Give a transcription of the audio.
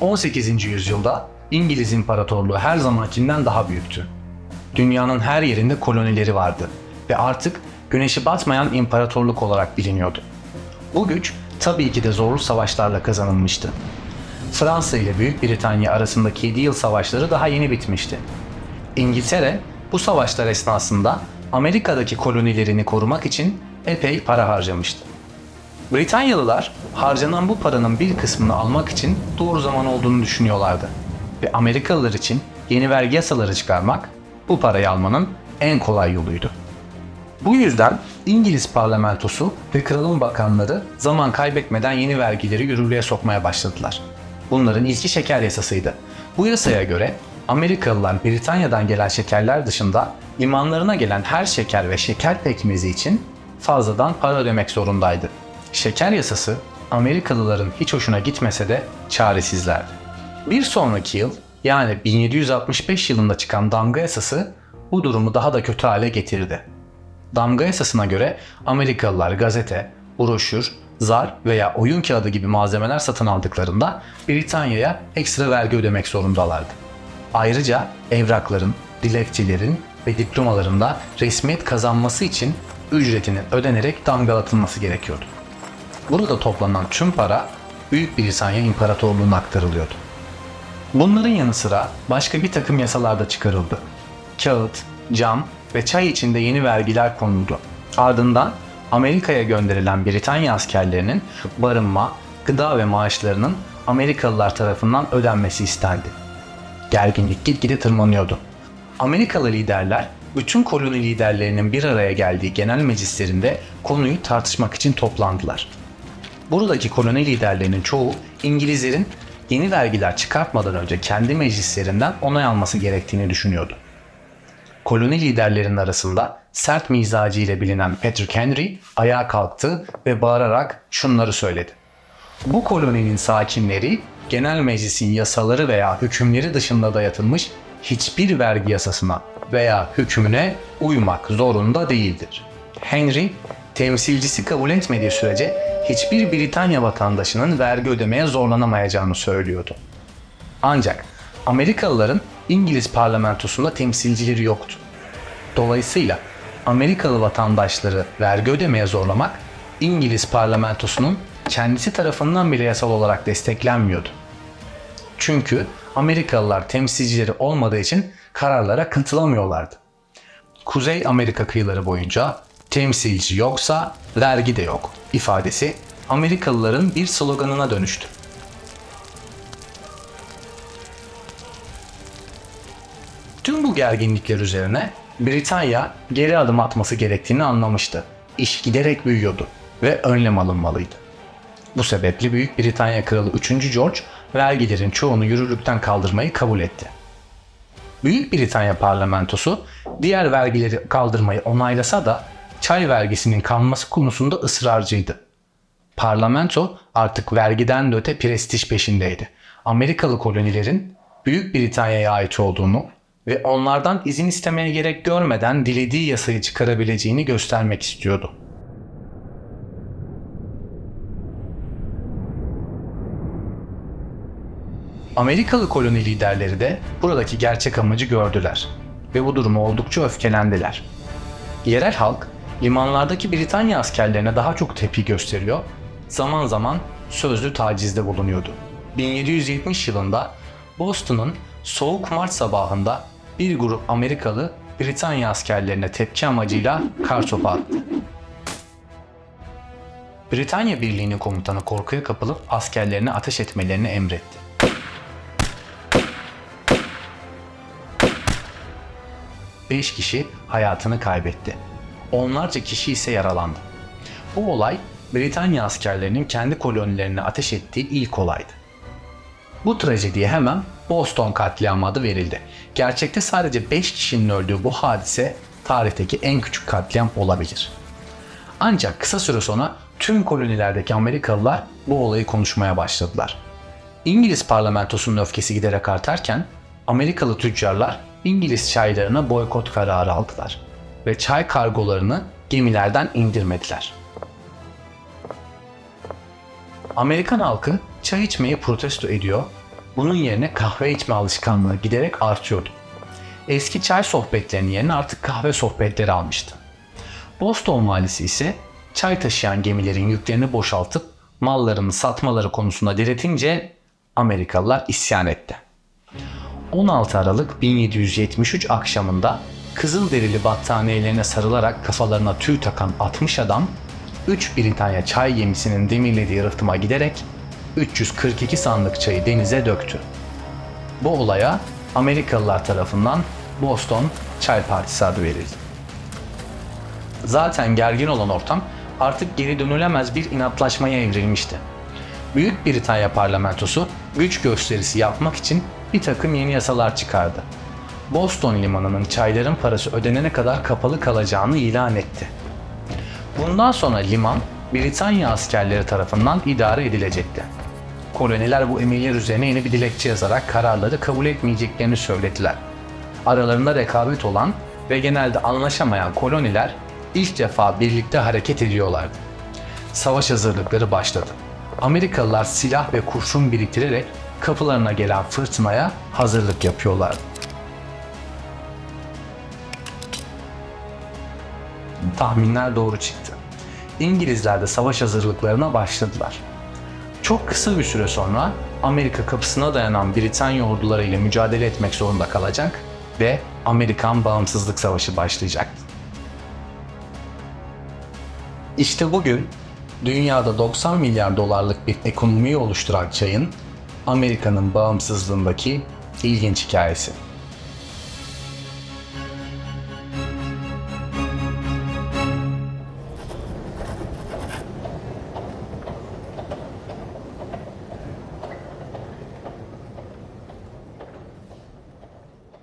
18. yüzyılda İngiliz İmparatorluğu her zamankinden daha büyüktü. Dünyanın her yerinde kolonileri vardı ve artık güneşi batmayan imparatorluk olarak biliniyordu. Bu güç tabii ki de zorlu savaşlarla kazanılmıştı. Fransa ile Büyük Britanya arasındaki 7 yıl savaşları daha yeni bitmişti. İngiltere bu savaşlar esnasında Amerika'daki kolonilerini korumak için epey para harcamıştı. Britanyalılar harcanan bu paranın bir kısmını almak için doğru zaman olduğunu düşünüyorlardı. Ve Amerikalılar için yeni vergi yasaları çıkarmak bu parayı almanın en kolay yoluydu. Bu yüzden İngiliz parlamentosu ve kralın bakanları zaman kaybetmeden yeni vergileri yürürlüğe sokmaya başladılar. Bunların ilki şeker yasasıydı. Bu yasaya göre Amerikalılar Britanya'dan gelen şekerler dışında limanlarına gelen her şeker ve şeker pekmezi için fazladan para ödemek zorundaydı. Şeker yasası Amerikalıların hiç hoşuna gitmese de çaresizlerdi. Bir sonraki yıl yani 1765 yılında çıkan damga yasası bu durumu daha da kötü hale getirdi. Damga yasasına göre Amerikalılar gazete, broşür, zar veya oyun kağıdı gibi malzemeler satın aldıklarında Britanya'ya ekstra vergi ödemek zorundalardı. Ayrıca evrakların, dilekçelerin ve diplomaların da resmiyet kazanması için ücretinin ödenerek damgalatılması gerekiyordu. Burada toplanan tüm para Büyük Britanya İmparatorluğu'na aktarılıyordu. Bunların yanı sıra başka bir takım yasalar da çıkarıldı. Kağıt, cam ve çay için de yeni vergiler konuldu. Ardından Amerika'ya gönderilen Britanya askerlerinin barınma, gıda ve maaşlarının Amerikalılar tarafından ödenmesi istendi. Gerginlik gitgide tırmanıyordu. Amerikalı liderler bütün koloni liderlerinin bir araya geldiği genel meclislerinde konuyu tartışmak için toplandılar. Buradaki koloni liderlerinin çoğu İngilizlerin yeni vergiler çıkartmadan önce kendi meclislerinden onay alması gerektiğini düşünüyordu. Koloni liderlerinin arasında sert mizacı ile bilinen Patrick Henry ayağa kalktı ve bağırarak şunları söyledi. Bu koloninin sakinleri genel meclisin yasaları veya hükümleri dışında dayatılmış hiçbir vergi yasasına veya hükmüne uymak zorunda değildir. Henry, temsilcisi kabul etmediği sürece hiçbir Britanya vatandaşının vergi ödemeye zorlanamayacağını söylüyordu. Ancak Amerikalıların İngiliz parlamentosunda temsilcileri yoktu. Dolayısıyla Amerikalı vatandaşları vergi ödemeye zorlamak İngiliz parlamentosunun kendisi tarafından bile yasal olarak desteklenmiyordu. Çünkü Amerikalılar temsilcileri olmadığı için kararlara katılamıyorlardı. Kuzey Amerika kıyıları boyunca temsilci yoksa vergi de yok ifadesi Amerikalıların bir sloganına dönüştü. Tüm bu gerginlikler üzerine Britanya geri adım atması gerektiğini anlamıştı. İş giderek büyüyordu ve önlem alınmalıydı. Bu sebeple Büyük Britanya Kralı 3. George vergilerin çoğunu yürürlükten kaldırmayı kabul etti. Büyük Britanya parlamentosu diğer vergileri kaldırmayı onaylasa da çay vergisinin kalması konusunda ısrarcıydı. Parlamento artık vergiden de öte prestij peşindeydi. Amerikalı kolonilerin Büyük Britanya'ya ait olduğunu ve onlardan izin istemeye gerek görmeden dilediği yasayı çıkarabileceğini göstermek istiyordu. Amerikalı koloni liderleri de buradaki gerçek amacı gördüler ve bu duruma oldukça öfkelendiler. Yerel halk limanlardaki Britanya askerlerine daha çok tepki gösteriyor, zaman zaman sözlü tacizde bulunuyordu. 1770 yılında Boston'un soğuk Mart sabahında bir grup Amerikalı Britanya askerlerine tepki amacıyla kar topu attı. Britanya Birliği'nin komutanı korkuya kapılıp askerlerine ateş etmelerini emretti. Beş kişi hayatını kaybetti. Onlarca kişi ise yaralandı. Bu olay Britanya askerlerinin kendi kolonilerine ateş ettiği ilk olaydı. Bu trajediye hemen Boston katliamı adı verildi. Gerçekte sadece 5 kişinin öldüğü bu hadise tarihteki en küçük katliam olabilir. Ancak kısa süre sonra tüm kolonilerdeki Amerikalılar bu olayı konuşmaya başladılar. İngiliz parlamentosunun öfkesi giderek artarken Amerikalı tüccarlar İngiliz çaylarına boykot kararı aldılar ve çay kargolarını gemilerden indirmediler. Amerikan halkı çay içmeyi protesto ediyor Bunun yerine kahve içme alışkanlığı giderek artıyordu. Eski çay sohbetlerinin yerine artık kahve sohbetleri almıştı. Boston valisi ise çay taşıyan gemilerin yüklerini boşaltıp mallarını satmaları konusunda diretince Amerikalılar isyan etti. 16 Aralık 1773 akşamında Kızılderili battaniyelerine sarılarak kafalarına tüy takan 60 adam 3 Britanya çay gemisinin demirlediği rıhtıma giderek 342 sandık çayı denize döktü. Bu olaya Amerikalılar tarafından Boston Çay Partisi adı verildi. Zaten gergin olan ortam artık geri dönülemez bir inatlaşmaya evrilmişti. Büyük Britanya parlamentosu güç gösterisi yapmak için bir takım yeni yasalar çıkardı. Boston limanının çayların parası ödenene kadar kapalı kalacağını ilan etti. Bundan sonra liman Britanya askerleri tarafından idare edilecekti. Koloniler bu emirler üzerine yeni bir dilekçe yazarak kararları kabul etmeyeceklerini söylediler. Aralarında rekabet olan ve genelde anlaşamayan koloniler ilk defa birlikte hareket ediyorlardı. Savaş hazırlıkları başladı. Amerikalılar silah ve kurşun biriktirerek kapılarına gelen fırtınaya hazırlık yapıyorlardı. Tahminler doğru çıktı. İngilizler de savaş hazırlıklarına başladılar. Çok kısa bir süre sonra Amerika kapısına dayanan Britanya orduları ile mücadele etmek zorunda kalacak ve Amerikan Bağımsızlık Savaşı başlayacaktı. İşte bugün dünyada 90 milyar dolarlık bir ekonomiyi oluşturan çayın Amerika'nın bağımsızlığındaki ilginç hikayesi.